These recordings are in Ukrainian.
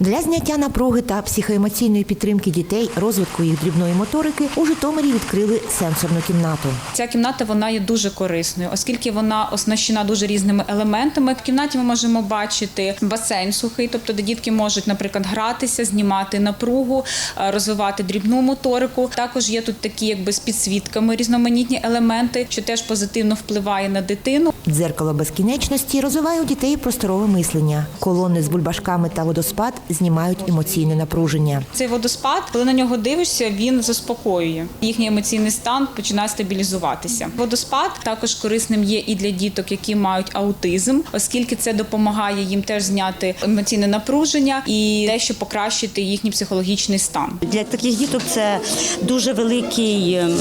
Для зняття напруги та психоемоційної підтримки дітей, розвитку їх дрібної моторики у Житомирі відкрили сенсорну кімнату. Ця кімната вона є дуже корисною, оскільки вона оснащена дуже різними елементами. В кімнаті ми можемо бачити басейн сухий, тобто де дітки можуть, наприклад, гратися, знімати напругу, е, розвивати дрібну моторику. Також є тут такі, якби з підсвітками різноманітні елементи, що теж позитивно впливає на дитину. Дзеркало безкінечності розвиває у дітей просторове мислення. Колони з бульбашками та водоспад знімають емоційне напруження. Цей водоспад, коли на нього дивишся, він заспокоює. Їхній емоційний стан починає стабілізуватися. Водоспад також корисним є і для діток, які мають аутизм, оскільки це допомагає їм теж зняти емоційне напруження і дещо покращити їхній психологічний стан. Для таких діток це дуже великий ем,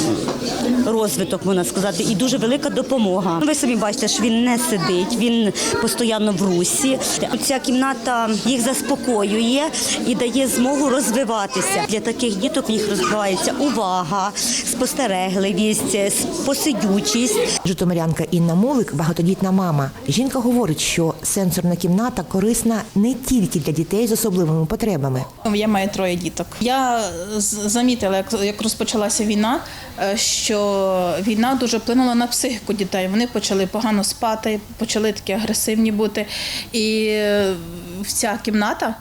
розвиток, можна сказати, і дуже велика допомога. Ви самі бачите, що він не сидить, він постійно в русі. Ця кімната їх заспокоює і дає змогу розвиватися. Для таких діток в них розвивається увага, спостерегливість, посидючість. Житомирянка Інна Мулик багатодітна мама. Жінка говорить, що сенсорна кімната корисна не тільки для дітей з особливими потребами. Я маю троє діток. Я замітила, як, як розпочалася війна, е, що війна дуже вплинула на психіку дітей. Вони почали погано спати, почали такі агресивні бути. І вся кімната.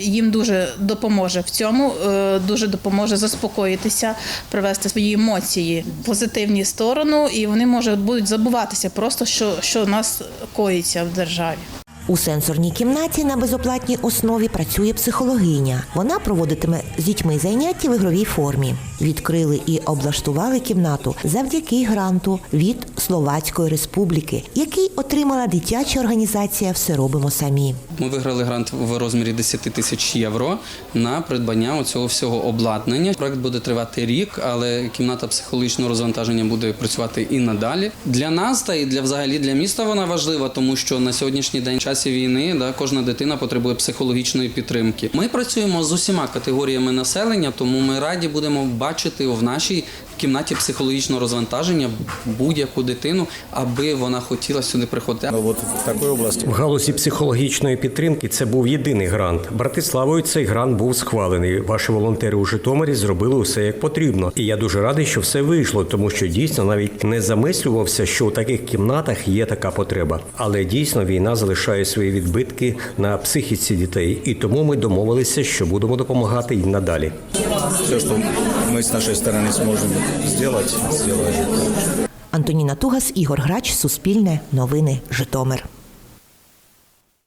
Їм дуже допоможе в цьому, е, дуже допоможе заспокоїтися, привести свої емоції в позитивні сторону, і вони можуть будуть забуватися просто, що, що у нас коїться в державі. У сенсорній кімнаті на безоплатній основі працює психологиня. Вона проводитиме з дітьми заняття в ігровій формі. Відкрили і облаштували кімнату завдяки гранту від Словацької республіки, який отримала дитяча організація Все робимо самі. Ми виграли грант в розмірі 10 тисяч євро на придбання цього всього обладнання. Проект буде тривати рік, але кімната психологічного розвантаження буде працювати і надалі. Для нас та і для взагалі для міста вона важлива, тому що на сьогоднішній день в часі війни да, кожна дитина потребує психологічної підтримки. Ми працюємо з усіма категоріями населення, тому ми раді будемо бачити в нашій кімнаті психологічного розвантаження будь-яку дитину, аби вона хотіла сюди приходити. Ну, Вот в такой области В галузі психологічної підтримки це був єдиний грант. Братиславою цей грант був схвалений. Ваші волонтери у Житомирі зробили усе як потрібно. І я дуже радий, що все вийшло, тому що дійсно навіть не замислювався, що у таких кімнатах є така потреба. Але дійсно війна залишає свої відбитки на психіці дітей, і тому ми домовилися, що будемо допомагати й надалі. все, что мы с нашей стороны сможем сделать, сделаем. Антоніна Тугас, Ігор Грач, Суспільне, Новини, Житомир.